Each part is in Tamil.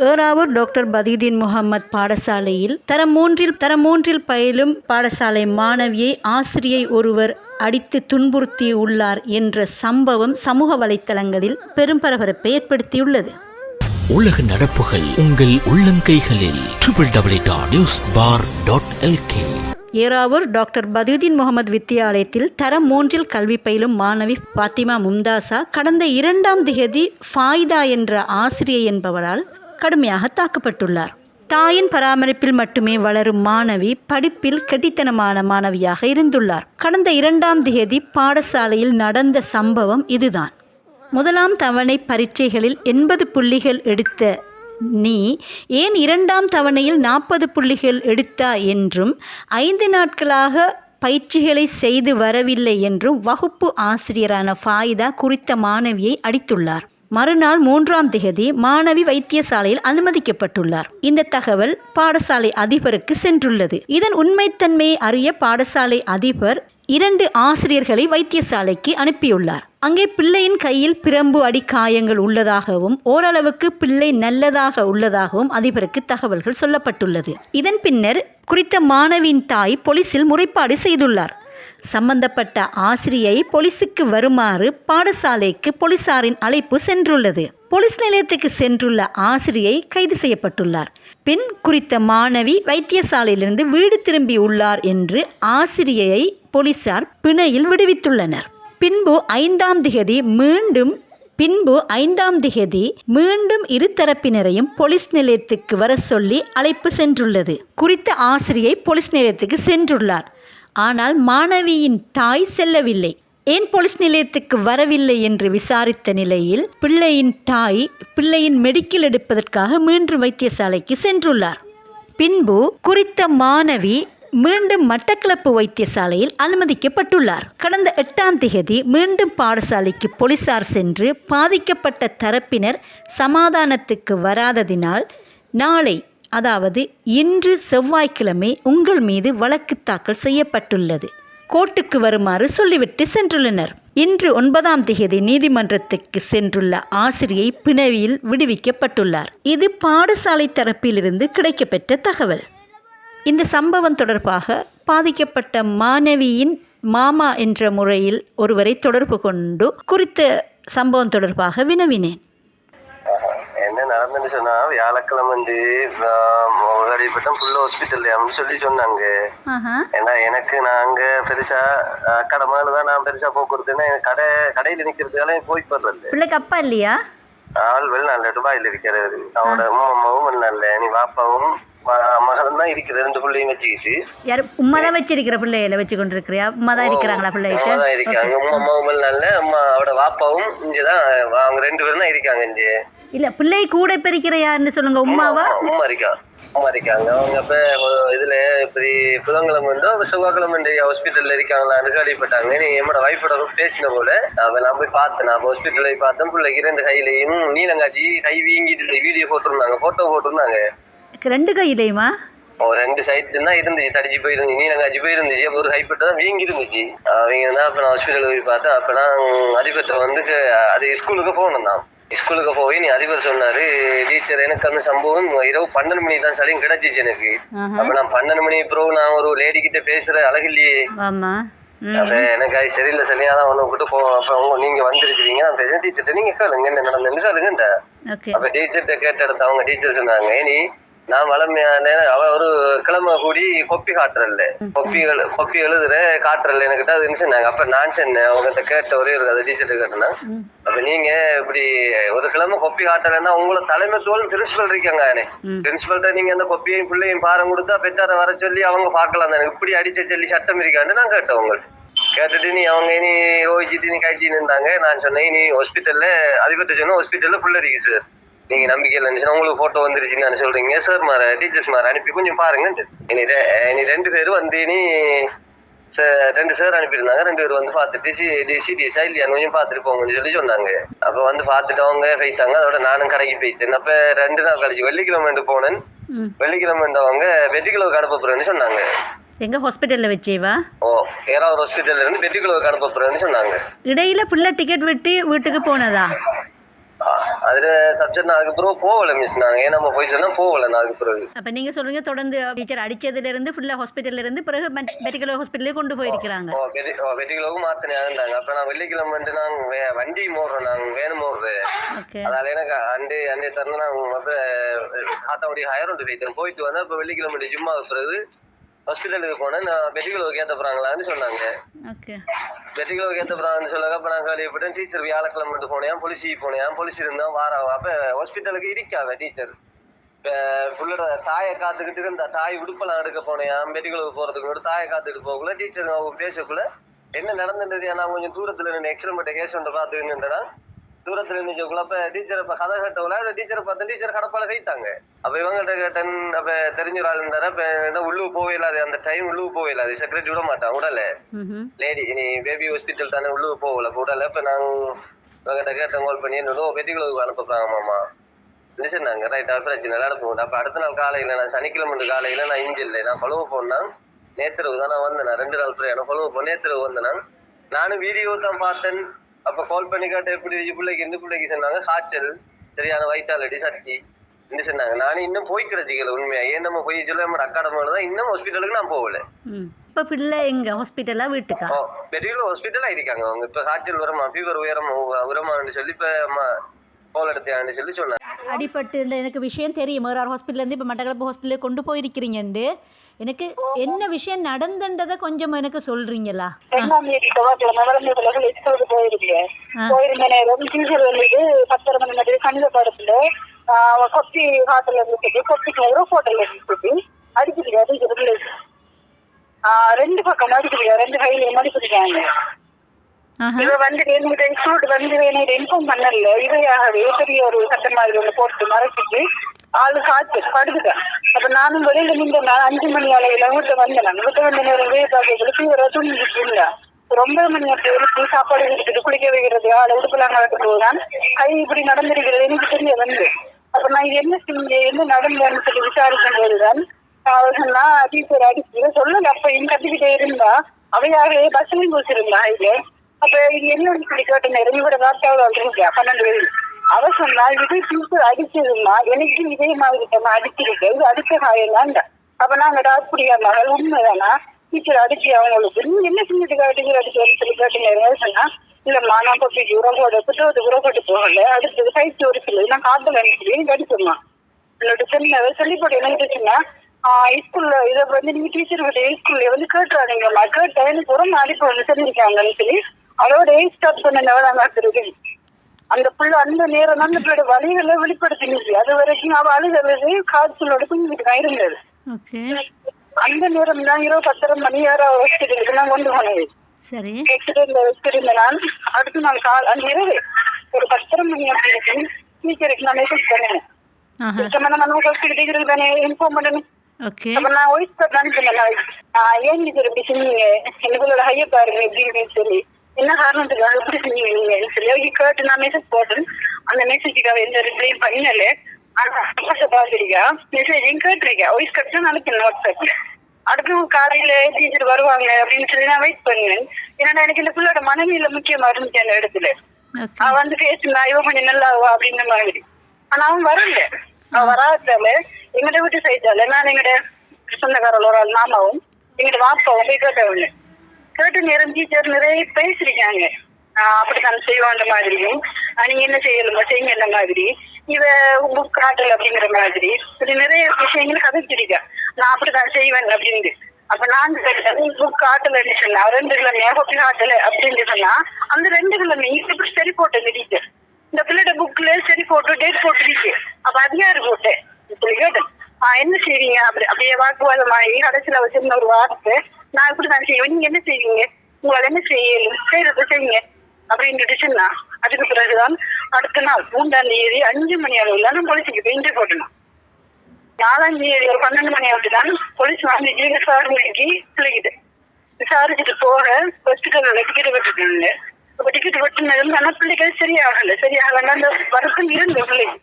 ஏறாவூர் டாக்டர் பதியுதீன் முகமது பாடசாலையில் தரம் மூன்றில் தரம் மூன்றில் பயிலும் பாடசாலை மாணவியை ஆசிரியை ஒருவர் அடித்து துன்புறுத்தி உள்ளார் என்ற சம்பவம் சமூக வலைத்தளங்களில் பெரும் பரபரப்பை ஏற்படுத்தியுள்ளது. உலக நடப்புகள் உங்கள் உள்ளங்கைகளில். Triple W dot news for dot LK Eravur doctor Badiudeen Mohamed வித்தியாலயத்தில் தரம் மூன்றில் கல்வி பயிலும் மாணவி பாத்திமா மும்தாசா கடந்த இரண்டாம் திகதி ஃபாய்தா என்ற ஆசிரியை என்பவரால் கடுமையாக தாக்கப்பட்டுள்ளார். தாயின் பராமரிப்பில் மட்டுமே வளரும் மாணவி படிப்பில் கெட்டித்தனமான மாணவியாக இருந்துள்ளார். கடந்த இரண்டாம் தேதி பாடசாலையில் நடந்த சம்பவம் இதுதான். முதலாம் தவணை பரீட்சைகளில் எண்பது புள்ளிகள் எடுத்த நீ ஏன் இரண்டாம் தவணையில் நாற்பது புள்ளிகள் எடுத்தா என்றும் ஐந்து நாட்களாக பயிற்சிகளை செய்து வரவில்லை என்றும் வகுப்பு ஆசிரியரான ஃபாயிதா குறித்த மாணவியை அடித்துள்ளார். மறுநாள் மூன்றாம் திகதி மாணவி வைத்தியசாலையில் அனுமதிக்கப்பட்டுள்ளார். இந்த தகவல் பாடசாலை அதிபருக்கு சென்றுள்ளது. இதன் உண்மைத்தன்மையை அறிய பாடசாலை அதிபர் இரண்டு ஆசிரியர்களை வைத்தியசாலைக்கு அனுப்பியுள்ளார். அங்கே பிள்ளையின் கையில் பிரம்பு அடி காயங்கள் உள்ளதாகவும் ஓரளவுக்கு பிள்ளை நல்லதாக உள்ளதாகவும் அதிபருக்கு தகவல்கள் சொல்லப்பட்டுள்ளது. இதன் பின்னர் குறித்த மாணவியின் தாய் போலீசில் முறைப்பாடு செய்துள்ளார். சம்பந்தப்பட்ட ஆசிரியை போலீஸுக்கு வருமாறு பாடசாலைக்கு போலீசாரின் அழைப்பு சென்றுள்ளது. போலீஸ் நிலையத்துக்கு சென்றுள்ள ஆசிரியை கைது செய்யப்பட்டுள்ளார். பின் குறித்த மாணவி வைத்தியசாலையிலிருந்து வீடு திரும்பி உள்ளார் என்று ஆசிரியையை போலீசார் பிணையில் விடுவித்துள்ளனர். பின்பு ஐந்தாம் திகதி மீண்டும் பின்பு ஐந்தாம் திகதி மீண்டும் இரு தரப்பினரையும் போலீஸ் நிலையத்துக்கு வர சொல்லி அழைப்பு சென்றுள்ளது. குறித்த ஆசிரியை போலீஸ் நிலையத்துக்கு சென்றுள்ளார். ஆனால் மாணவியின் தாய் செல்லவில்லை. ஏன் போலீஸ் நிலையத்துக்கு வரவில்லை என்று விசாரித்த நிலையில் பிள்ளையின் தாய் பிள்ளையின் மெடிக்கல் எடுப்பதற்காக மீண்டும் வைத்தியசாலைக்கு சென்றுள்ளார். பின்பு குறித்த மாணவி மீண்டும் மட்டக்களப்பு வைத்தியசாலையில் அனுமதிக்கப்பட்டுள்ளார். கடந்த எட்டாம் திகதி மீண்டும் பாடசாலைக்கு போலீசார் சென்று பாதிக்கப்பட்ட தரப்பினர் சமாதானத்துக்கு வராததினால் நாளை அதாவது இன்று செவ்வாய்க்கிழமை உங்கள் மீது வழக்கு தாக்கல் செய்யப்பட்டுள்ளது. கோர்ட்டுக்கு வருமாறு சொல்லிவிட்டு சென்றுள்ளனர். இன்று ஒன்பதாம் தேதி நீதிமன்றத்துக்கு சென்றுள்ள ஆசிரியை பிணவியில் விடுவிக்கப்பட்டுள்ளார். இது பாடசாலை தரப்பிலிருந்து கிடைக்கப்பெற்ற தகவல். இந்த சம்பவம் தொடர்பாக பாதிக்கப்பட்ட மாணவியின் மாமா என்ற முறையில் ஒருவரை தொடர்பு கொண்டு குறித்த சம்பவம் தொடர்பாக வினவினேன். என்ன நடந்துன்னு சொன்னா வியாழக்கிழமை வந்து அடிப்பட்டம் புள்ள ஹாஸ்பிட்டல் சொல்லி சொன்னாங்க. ஏன்னா எனக்கு நாங்க பெருசா கடை மேல தான் நான் பெருசா போக்குறதுன்னா கடை கடையில நிக்கிறதுக்கால எனக்கு போய் பிள்ளைக்கு அப்பா இல்லையா? ஆள் வெளிநாட்டுல துபாயில இருக்கிறாரு அவனோட அம்மாவும் வெளிநாட்டுல. நீ பாப்பாவும் மகன் தான் இருக்கிற ரெண்டு பிள்ளையும் வச்சுக்கிட்டு. யார் உம்மா தான் வச்சிருக்கிற பிள்ளையில வச்சு கொண்டு இருக்கிறியா உம்மா தான் இருக்கிறாங்களா பிள்ளைகிட்ட அம்மா தான் இருக்காங்க. உங்க அம்மாவும் வெளிநாட்டுல அம்மா அவட பாப்பாவும் இங்கதான் அவங்க ரெண்டு பேரும் தான் இருக்காங்க இங்க. இல்ல பிள்ளை கூட பிரிக்கிற யாருன்னு சொல்லுங்க உம்மாவா? உம்மா இருக்கா உம்மா இருக்காங்க. அவங்க இப்ப ஒரு இதுல இப்படி புதன்கிழமை இருந்தோ செவ்வாய்க்கிழமை இந்த ஹாஸ்பிட்டல்ல இருக்காங்களான்னு கேள்விப்பட்டாங்க நீ என்னோட வைஃபோட பேசின போல அவ நான் போய் பார்த்தேன். நான் ஹாஸ்பிட்டல்ல போய் பார்த்தேன் பிள்ளைக்கு ரெண்டு கையிலையும் நீலங்காச்சி கை வீங்கிட்டு வீடியோ போட்டிருந்தாங்க போட்டோ போட்டிருந்தாங்க. ரெண்டு கையிலையுமா? ஒரு ரெண்டு சைட்ல தான் இருந்துச்சு தடிச்சு போயிருந்துச்சு நீலங்காச்சி போயிருந்துச்சு. அப்ப ஒரு கைப்பட்டு தான் வீங்கி இருந்துச்சு அவங்க தான் அப்ப நான் ஹாஸ்பிட்டலுக்கு போய் பார்த்தேன் அப்ப நான் அதிபர்கிட்ட வந்து அது ஸ்கூலுக்கு போகணும் தான் ஸ்கூலுக்கு போய் நீ அதிபர் சொன்னாரு டீச்சர் எனக்கு அந்த சம்பவம் இரவு பன்னெண்டு மணிக்கு தான் சளியும் கிடைச்சிச்சு எனக்கு. அப்ப நான் பன்னெண்டு மணி அப்புறம் நான் ஒரு லேடி கிட்ட பேசுற அழகில்லையே. அப்ப எனக்கு அது சரியில்லை சரியா தான் ஒண்ணு விட்டு போ அப்ப நீங்க வந்திருக்கிறீங்க. நான் பேசுறேன் டீச்சர்ட்ட நீங்க கேளுங்க என்ன நடந்ததுன்னு சொல்லுங்கண்ட ஓகே. அப்ப டீச்சர்ட்ட கேட்ட இடத்த அவங்க டீச்சர் சொன்னாங்க நீ நான் வளமையான அவ ஒரு கிழமை கூடி கொப்பி காட்டுறல்ல. கொப்பி கொப்பி எழுதுற காட்டுறல்ல. எனக்கு அது சொன்னாங்க அப்ப நான் சொன்னேன் அவங்க கேட்ட ஒரே ஒரு அதை டீச்சர்ட்ட கேட்டேன்னா. அப்ப நீங்க இப்படி ஒரு கிழமை கொப்பி காட்டலைன்னா உங்களை தலைமைத்துவம் பிரின்சிபல் இருக்காங்க ம். பிரின்சிபல்ட்ட நீங்க அந்த கொப்பியையும் பிள்ளையும் பாரம் கொடுத்தா பெற்றார வர சொல்லி அவங்க பார்க்கலாம் தானே. இப்படி அடிச்ச சொல்லி சட்டம் இருக்கான்னு நான் கேட்டேன் உங்களுக்கு கேட்டுட்டு நீ அவங்க நீ ரோஹிஜிட்டு நீ கைச்சி நின்றாங்க நான் சொன்னேன் நீ ஹாஸ்பிட்டல்ல அதிபர்கிட்ட சொன்ன ஹாஸ்பிட்டல்ல புள்ள இருக்கு சார் நீங்க நம்பிக்கை இல்லைன்னு உங்களுக்கு போட்டோ வந்துருச்சுன்னு சொல்றீங்க. சார் மாற டீச்சர்ஸ் மாற அனுப்பி கொஞ்சம் பாருங்க. இனி ரெண்டு பேரும் வந்து நீ ச- ரெண்டு சார் அனுப்பியிருந்தாங்க. ரெண்டு பேர் வந்து பார்த்துட்டு சி சிடிஎஸ்ஆ இல்லையான்னு கொஞ்சம் பார்த்துட்டு போங்கன்னு சொல்லி சொன்னாங்க. அப்ப வந்து பார்த்துட்டு அவங்க போயிட்டாங்க அதோட நானும் கடைக்கு போயிட்டேன். அப்ப ரெண்டு நாள் கழிச்சு வெள்ளிக்கிழமை போனேன். வெள்ளிக்கிழமை அவங்க வெற்றிக்கிழமைக்கு அனுப்ப போறேன்னு சொன்னாங்க. எங்க ஹாஸ்பிட்டல்ல வச்சேவா? ஓ ஏறாவது ஹாஸ்பிட்டல்ல இருந்து வெற்றிக்கிழமைக்கு அனுப்ப போறேன்னு சொன்னாங்க. இடையில பிள்ளை டிக்கெட் வெட்டி வீட்டுக்கு போனதா? அதுல சப்ஜெக்ட் அதுக்கு பிறகு போகல மிஸ் நாங்க நம்ம போய் சொன்னா போகல நான் அதுக்கு பிறகு. அப்போ நீங்கள் சொல்றீங்க தொடர்ந்து டீச்சர் அடித்ததுலேருந்து ஃபுல்லாக ஹாஸ்பிட்டல்ல இருந்து பிறகு மெடிக்கல் ஹாஸ்பிட்டலே கொண்டு போயிருக்கிறாங்க. ஓ வெடி ஓ வெட்டிகளுக்கும் மாத்தினாங்க அப்ப நான் வெள்ளிக்கிழமை வந்து நாங்க வே- வண்டி மோடுறோம் நாங்க வேணும் மோடுறது ஓகே அதனால எனக்கு அண்டே அண்டே தரணும் நான் காத்தாவுடைய ஹயர் ஒன்று போயிட்டு வந்தா இப்ப வெள்ளிக்கிழமை ஜும்மா பிறகு ஹாஸ்பிட்டலுக்கு போனேன். நான் வெட்டிகளுக்கு ஏத்த போறாங்களான்னு சொன்னாங்க. ஓகே வெட்டிகளுக்கு ஏத்த போறாங்கன்னு சொல்லாங்க அப்ப நான் கேள்விப்பட்டேன் டீச்சர் வியாழக்கிழமை மட்டும் போனேன் போலீஸுக்கு போனேன் போலீஸ் இருந்தா வாரா அப்ப ஹாஸ்பிட்டலுக்கு இருக்காவ டீச்சர். புள்ளோட தாயை காத்துக்கிட்டு இருந்தா தாய் உடுப்பெல்லாம் எடுக்க போனேன் மெடிக்கலுக்கு போறதுக்கு முன்னாடி தாயை காத்துக்கிட்டு போகக்குள்ள டீச்சர் அவங்க பேசக்குள்ள என்ன நடந்துட்டு நான் கொஞ்சம் தூரத்துல நின்று எக்ஸ்ரே மட்டும் கேஸ் ஒன்று பார்த்துக்கிட்டு தூரத்துல நிற்கக்குள்ள அப்ப டீச்சர் இப்ப கதை கட்டவுல டீச்சரை பார்த்து டீச்சர் கடப்பால வைத்தாங்க அப்ப இவங்கள்ட்ட கேட்டன் அப்ப தெரிஞ்ச ஒரு ஆள் இருந்தாரு அப்ப என்ன உள்ளுக்கு போவே இல்லாது அந்த டைம் உள்ளுக்கு போவே இல்லாது செக்ரட்டரி விட மாட்டான் உடல. லேடி நீ பேபி ஹாஸ்பிட்டல் தானே உள்ளுக்கு போகல உடல இப்ப நான் இவங்கிட்ட கேட்டேன் கால் பண்ணி என்னோட வெட்டிகளுக்கு அனுப்புறாங்க மாமா. சொன்னாங்க ரைட் பிரச்சனை இல்லை அனுப்புவோம் அப்ப அடுத்த நாள் காலையில நான் சனிக்கிழமை காலையில நான் இங்க இல்லை. நான் கொழுவு போனேன் நேத்திரவு தான் நான் வந்தேன் ரெண்டு நாள் பிரயாணம் கொழுவு போ நேத்திரவு வந்தேன் நான். நானும் வீடியோ தான் பார்த்தேன். அப்ப கால் பண்ணி கேட்ட எப்படி பிள்ளைக்கு இந்த பிள்ளைக்கு சொன்னாங்க காய்ச்சல் சரியான வயிற்றாலடி சக்தி என்ன சொன்னாங்க. நானும் இன்னும் போய் கிடைச்சிக்கல உண்மையா. ஏன் நம்ம போய் சொல்ல நம்ம அக்காடமியோட தான் இன்னும் ஹாஸ்பிட்டலுக்கு நான் போகல. இப்போ பிள்ளை எங்கே? ஹாஸ்பிட்டலா வீட்டுக்கா? ஓ பெரிய ஹாஸ்பிட்டல் இருக்காங்க. அவங்க இப்ப காய்ச்சல் வருமா ஃபீவர் உயரமா உரமான்னு சொல்லி இப்ப அம்மா கோல் எடுத்தான்னு சொல்லி சொன்னாங்க. அடிபட்டு எனக்கு விஷயம் தெரியும். ஒரு ஹாஸ்பிட்டல்லேருந்து இப்போ மட்டக்களப்பு ஹாஸ்பிட்டலே கொண்டு போயிருக்கிறீங்கண்டு. எனக்கு என்ன விஷயம் நடந்துன்றதை கொஞ்சம் எனக்கு வந்துட்டு பத்தரை மணி நேரம் கணித பாடத்துல ஆஹ் கொப்பி ஹாட்டல் இருந்துட்டு கொப்பிக்கு ஒரு ஹோட்டல் இருந்துட்டு அடிச்சுட்டு ஆஹ் ரெண்டு பக்கம் அடிச்சுட்டு ரெண்டு கையில ஆஹா இவ வந்து என்கிட்ட இன்ஸ்டியூட் வந்து எனக்கு இன்ஃபார்ம் பண்ணல. இவையாகவே பெரிய ஒரு சட்ட மாதிரி ஒன்று போட்டு மறைச்சிட்டு ஆளு காய்ச்சல் படுத்துட்டேன் அப்ப நானும் வெளியில நின்று நான் அஞ்சு மணி அளவில் வீட்டை வந்தேன். நான் வீட்டை வந்த நேரம் வேறு பார்க்கறது ஃபீவரா தூங்கிட்டு இருந்தேன். ரொம்ப மணி அப்படி எழுப்பி சாப்பாடு எடுத்துட்டு குளிக்க வைக்கிறது ஆள் உடுப்பெல்லாம் நடக்க போதான் கை இப்படி நடந்திருக்கிறது எனக்கு தெரிய வந்து. அப்ப நான் என்ன செஞ்சு என்ன நடந்தேன்னு சொல்லி விசாரிக்கும் போதுதான் அவர் சொன்னா டீச்சர் அடிச்சு சொல்லல. அப்ப இங்க கத்துக்கிட்டே இருந்தா அவையாகவே பஸ்லையும் போச்சிருந்தா இதுல அப்ப இது என்ன சொல்லி கேட்ட நேரம் இவரோட வார்த்தையாவது வந்துருக்கா பன்னெண்டு வயது அவ சொன்னா இது டீச்சர் அடிச்சதுமா எனக்கு இதே மாதிரி தான் அடிச்சிருக்கு. இது அடிச்ச காயம்தான் அப்ப நாங்க அப்படியா மகள் உண்மைதானா? டீச்சர் அடிச்சு அவங்களுக்கு? நீ என்ன செஞ்சுட்டு காட்டுங்க? அடிச்சு சொல்லி கேட்ட சொன்னா இல்லம்மா நான் போட்டு உரங்கோட புத்தகத்துக்கு உரப்பட்டு போகல அடுத்தது கைத்து ஒரு சில நான் காத்துல அனுப்பி எனக்கு என்னோட சொன்ன சொல்லி போட்டு என்ன சொன்னா ஸ்கூல்ல இதை வந்து நீங்க டீச்சர் கிட்ட ஸ்கூல்ல வந்து கேட்டுறாதீங்கம்மா. கேட்ட எனக்கு உரம் அடிப்பு வந்து சொல்லியிருக்காங்கன்னு சொல்லி அதோட ஏஜ் ஸ்டாப் சொன்னவங்க நாங்க இருக்கு அந்த புள்ள அந்த நேரம் தான் அந்த பிள்ளோட வழிகளை வெளிப்படுத்தினுச்சு அது வரைக்கும் அவ அழுகிறது காய்ச்சலோட குஞ்சுக்கிட்டு இருந்தது. ஓகே. அந்த நேரம் தான் இரவு பத்தரை மணி யாரோ ஹாஸ்பிட்டலுக்கு நான் கொண்டு போனது சரி. ஆக்சிடென்ட்ல வச்சிருந்த நான் அடுத்த நாள் கால் அந்த இரவு ஒரு பத்தரை மணி அப்படி டீச்சருக்கு நான் மெசேஜ் பண்ணேன். ஆஹா. நம்ம ஹாஸ்பிட்டல் டீச்சருக்கு தானே இன்ஃபார்ம் பண்ணணும். ஓகே. அப்ப நான் வாய்ஸ் கார்டு அனுப்பினேன். ஏன் டீச்சர் இப்படி எப்படின்னு சொல்லி. என்ன காரணத்துக்காக எப்படி செஞ்சீங்க நீங்க? சொல்லி அவங்க கேட்டு நான் மெசேஜ் போட்டேன். அந்த மெசேஜுக்காக எந்த ரிப்ளையும் பண்ணல. ஆனா பாத்துருக்கா மெசேஜையும் கேட்டிருக்கேன் வாய்ஸ் தான் அனுப்பினேன் வாட்ஸ்அப்ல அடுத்து காலையில டீச்சர் வருவாங்க அப்படின்னு சொல்லி நான் வெயிட் பண்ணேன். ஏன்னா எனக்கு இந்த பிள்ளோட மனைவியில முக்கியமா இருந்துச்சு அந்த இடத்துல. அவ வந்து பேசுனா இவ கொஞ்சம் நல்லா அப்படின்ற மாதிரி. ஆனா அவன் வரல. அவன் வராதால எங்கிட்ட விட்டு சைட்டால நான் எங்கிட்ட சொந்தக்காரர் ஒரு ஆள் மாமாவும் எங்கிட்ட வாப்பாவும் போய் கேட்டவங்க கேட்டு நேரம் டீச்சர் நிறைய பேசிருக்காங்க ஆஹ் அப்படித்தான் அந்த மாதிரியும். நீங்க என்ன செய்யலுமா செய்யுங்க என்ன மாதிரி. இவ புக் காட்டல் அப்படிங்கிற மாதிரி. இப்படி நிறைய விஷயங்கள் கதைச்சிருக்கா. நான் அப்படித்தான் செய்வேன் அப்படின்னு அப்ப நான் புக் காட்டலன்னு சொன்னா ரெண்டு கிழமை ஹொப்பி காட்டல அப்படின்னு சொன்னா அந்த ரெண்டு கிழமை இப்படி சரி போட்டேன் டீச்சர் இந்த பிள்ளைட புக்ல சரி போட்டு டேட் போட்டுருச்சு. அப்ப அது யாரு போட்டேன் இப்படி கேட்டேன் என்ன செய்வீங்க அப்படி அப்படியே வாக்குவாதம் ஆகி கடைசியில வச்சிருந்த ஒரு வார்த்தை நான் இப்படி தான் செய்வேன். நீங்க என்ன செய்வீங்க உங்களால என்ன செய்யலும்? செய்யறது செய்யுங்க. அப்படின்னு சொன்னா அதுக்கு பிறகுதான் அடுத்த நாள் மூன்றாம் தேதி அஞ்சு மணி அளவுல நான் போலீஸுக்கு பெயிண்ட் போட்டணும் நாலாம் தேதி ஒரு பன்னெண்டு மணி அப்படிதான் போலீஸ் வந்து விசாரணைக்கு பிள்ளைகிட்டு விசாரிச்சுட்டு போக ஹாஸ்பிட்டல்ல டிக்கெட் வெட்டிட்டாங்க அப்ப டிக்கெட் வெட்டினது ஆனா பிள்ளைகள் சரியாகல. சரியாகலன்னா அந்த வருத்தம் இருந்த பிள்ளைக்கு.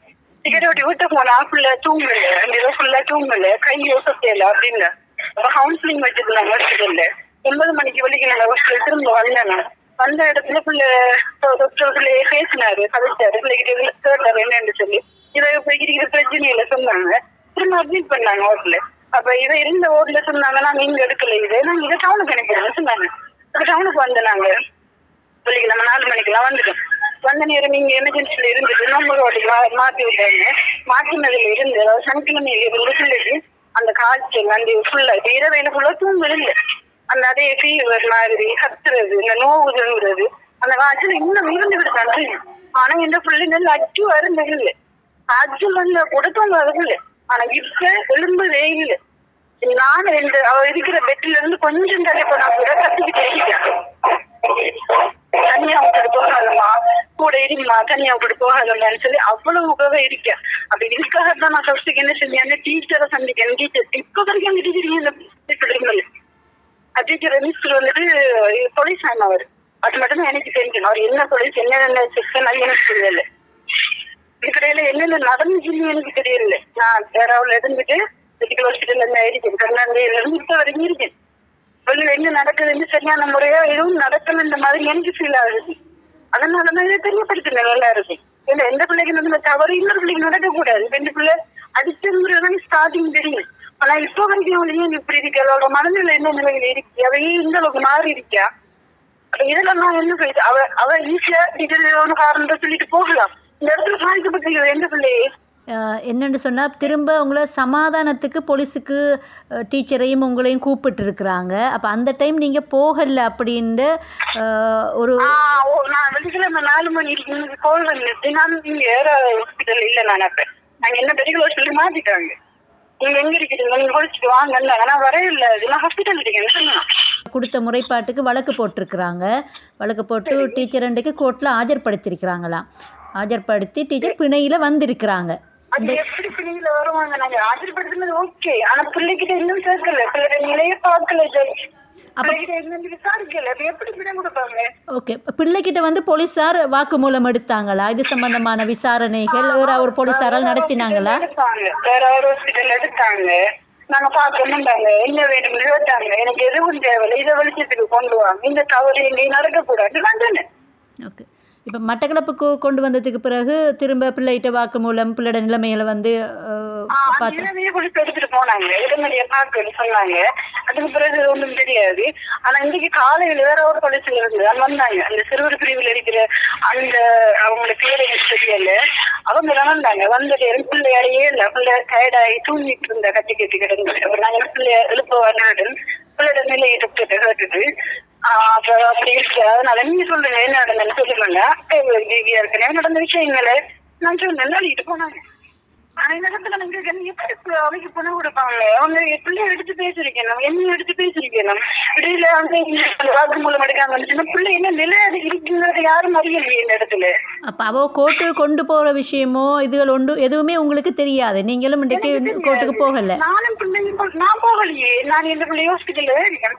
சிகரெட் வெட்டி விட்டு போனா ஃபுல்லா தூங்கல. அந்த இரவு ஃபுல்லா தூங்கல. கை யோசிக்கல அப்படின்னு. அப்ப கவுன்சிலிங் வச்சிருந்தாங்க ஹாஸ்பிட்டல்ல ஒன்பது மணிக்கு வலிக்கு நாங்க ஹாஸ்பிட்டல் திரும்ப வந்தேன் வந்த இடத்துல பிள்ளை டாக்டர் பேசினாரு கதைச்சாரு. பிள்ளைகிட்ட கேட்டாரு என்னன்னு சொல்லி. இதை போய்கிட்டு பிரச்சனை இல்லை சொன்னாங்க. திரும்ப அட்மிட் பண்ணாங்க ஹோட்டல அப்ப இதை இருந்த ஓட்ல சொன்னாங்க நாங்க இங்க எடுக்கல இது. நாங்க இதை டவுனுக்கு அனுப்பிடுறோம் சொன்னாங்க. அப்ப டவுனுக்கு வந்த நாங்க. பிள்ளைக்கு நம்ம நாலு மணிக்கெல்லாம் வந்துட்டோம். வந்த நேரம் நீங்க எமர்ஜென்சில இருந்துட்டு நம்ம மாத்தி விட்டாங்க மாத்தினதுல இருந்து அதாவது சனிக்கிழமையில இருந்து பிள்ளைக்கு அந்த காய்ச்சல் அந்த ஃபுல்லா இரவேல ஃபுல்லா தூங்கல அந்த அதே ஃபீவர் மாதிரி கத்துறது இந்த நோவுதுங்கிறது அந்த காய்ச்சல் இன்னும் இருந்து விடுறாங்க ஆனா இந்த பிள்ளைங்க அச்சு வருந்த இல்லை. காய்ச்சல் வந்து கூட தூங்காதது ஆனா இப்ப எலும்புதே இல்லை. நான் ரெண்டு அவ இருக்கிற பெட்ல இருந்து கொஞ்சம் தள்ளி போனா கூட கத்துக்கிட்டு இருக்கேன் தனியா விட்டுட்டு போகாதம்மா கூட இருமா தனியா விட்டுட்டு போகாதம்மான்னு சொல்லி அவ்வளவு உகவே இருக்கேன் அப்படி இதுக்காக தான் நான் ஃபர்ஸ்ட் என்ன செஞ்சேன் டீச்சரை சந்திக்கேன் டீச்சர் இப்ப வரைக்கும் அந்த டீச்சர் இருந்தது டீச்சர் மிஸ்டர் வந்துட்டு போலீஸ் அவர். அது மட்டும் தான் எனக்கு தெரிஞ்சு அவர் என்ன போலீஸ் என்னென்ன செக்ஷன் அது எனக்கு தெரியல. இதுக்கடையில என்னென்ன நடந்துச்சுன்னு எனக்கு தெரியல. நான் வேறாவில் இருந்துட்டு மெடிக்கல் ஹாஸ்பிட்டல்ல இருந்து இருக்கேன். கருணாநிதியில இருந்து இப்ப வரைக்கும் இருக்கேன். வெளியில என்ன நடக்குதுன்னு சரியான முறையா எதுவும் நடக்கணும் இந்த மாதிரி எனக்கு ஃபீல் ஆகுது. அதனாலதான் இதை தெரியப்படுத்தினேன் நல்லா இருக்கு ஏன்னா எந்த பிள்ளைக்கு நடந்த தவறு இன்னொரு பிள்ளைக்கு நடக்கக்கூடாது. ரெண்டு பிள்ளை அடிச்சுங்கிறது ஸ்டார்டிங் தெரியும். ஆனா இப்போ வரைக்கும் அவளுக்கு ஏன் இப்படி இருக்கு? அவளோட மனநிலை என்ன நிலையில இருக்கு? அவையே இந்த அளவுக்கு மாறி இருக்கா? அப்ப இதெல்லாம் நான் என்ன சொல்லிட்டு அவ அவ ஈஸியா டீச்சர் காரணத்தை சொல்லிட்டு போகலாம். இந்த இடத்துல சாதிக்கப்பட்டிருக்கிறது எந்த பிள்ளையே என்னன்னு சொன்னால் திரும்ப உங்களை சமாதானத்துக்கு போலீஸுக்கு டீச்சரையும் உங்களையும் கூப்பிட்டுருக்குறாங்க. அப்போ அந்த டைம் நீங்கள் போகலை அப்படின்ட்டு அஹ், ஒரு நான் வெள்ளிக்கிழமை நாலு மணி இருக்கு கோல் வந்துட்டு நான் இங்க ஏற ஹாஸ்பிட்டல் இல்ல நான் அப்ப. நாங்க என்ன மெடிக்கல் ஹாஸ்பிட்டல் மாத்திட்டாங்க. நீங்க எங்க இருக்கீங்க? நீங்க குளிச்சுட்டு வாங்க நான் வரவே இல்லை. நான் ஹாஸ்பிட்டல் இருக்கேன்னு சொன்னா? கொடுத்த முறைப்பாட்டுக்கு வழக்கு போட்டிருக்கிறாங்க. வழக்கு போட்டு டீச்சர் அண்டைக்கு கோர்ட்டில் ஆஜர்படுத்தியிருக்கிறாங்களாம் ஆஜர்படுத்தி டீச்சர் பிணையில் வந்திருக்கிறாங்க. அது எப்படி பிள்ளைங்கள வருவாங்க? நாங்க ஆஜர்படுத்தினது ஓகே ஆனா பிள்ளைகிட்ட இன்னும் சேர்க்கல. பிள்ளைகிட்ட நிலைய பார்க்கல ஓகே பிள்ளைகிட்ட வந்து போலீஸார் வாக்குமூலம் எடுத்தாங்களா? இது சம்பந்தமான விசாரணைகள்? ஒரு ஒரு போலீஸாரால் நடத்தினாங்களா? வேற ஒரு ஹாஸ்பிட்டல் எடுத்தாங்க. நாங்க பார்க்கணும்டாங்க என்ன வேணும் கேட்டாங்க. எனக்கு எதுவும் தேவையில்லை. இதை வெளிச்சத்துக்கு கொண்டு வாங்க. இந்த தவறு எங்கேயும் நடக்கக்கூடாது நான் சொன்னேன். ஓகே இப்போ மட்டக்களப்புக்கு கொண்டு வந்ததுக்கு பிறகு திரும்ப பிள்ளைகிட்ட வாக்குமூலம் பிள்ளையோட நிலைமைகளை வந்து எடுத்துட்டு போனாங்க. இடமதிய பார்க்கன்னு சொன்னாங்க. அதுக்கு பிறகு ஒன்றும் தெரியாது. ஆனா இன்னைக்கு காலையில வேற ஒரு கொலைச்சல் இருந்து அது வந்தாங்க. அந்த சிறுவர் பிரிவில் இருக்கிற அந்த அவங்களோட பேர் எனக்கு தெரியல. அவங்க வந்தாங்க வந்தது எனக்கு பிள்ளையாடையே இல்ல. பிள்ளை டயர்டாகி தூங்கிட்டு இருந்த கட்டி கட்டி கிடந்து. நாங்க பிள்ளைய எழுப்ப வந்தாடு பிள்ளையோட நிலையை கேட்டுட்டு நீங்க சொல்லுங்க என்ன நடந்ததுன்னு சொல்லுங்க ஜீவியா இருக்கேன் நடந்த விஷயங்களை நான் சொன்னேன் நடிட்டு போனாங்க? நீங்க நீங்க எப்படி அவைக்கு பணம் கொடுப்பாங்க. அவங்க பிள்ளைய எடுத்து பேசிருக்கணும் என்ன எடுத்து பேசிருக்கணும் இடையில வந்து வாக்கு மூலம் எடுக்காம சின்ன பிள்ளை என்ன நிலை அது இருக்குங்கிறது யாரும் அறியலையே இந்த இடத்துல. அப்போ அவ கோர்ட்டு கொண்டு போகிற விஷயமோ இதுகள் ஒன்று எதுவுமே உங்களுக்கு தெரியாது. நீங்களும் இன்றைக்கு கோர்ட்டுக்கு போகலை. நானும் பிள்ளைங்க போ- நான் போகலையே. நான் எந்த பிள்ளை ஹாஸ்பிட்டல்ல இருக்கேன்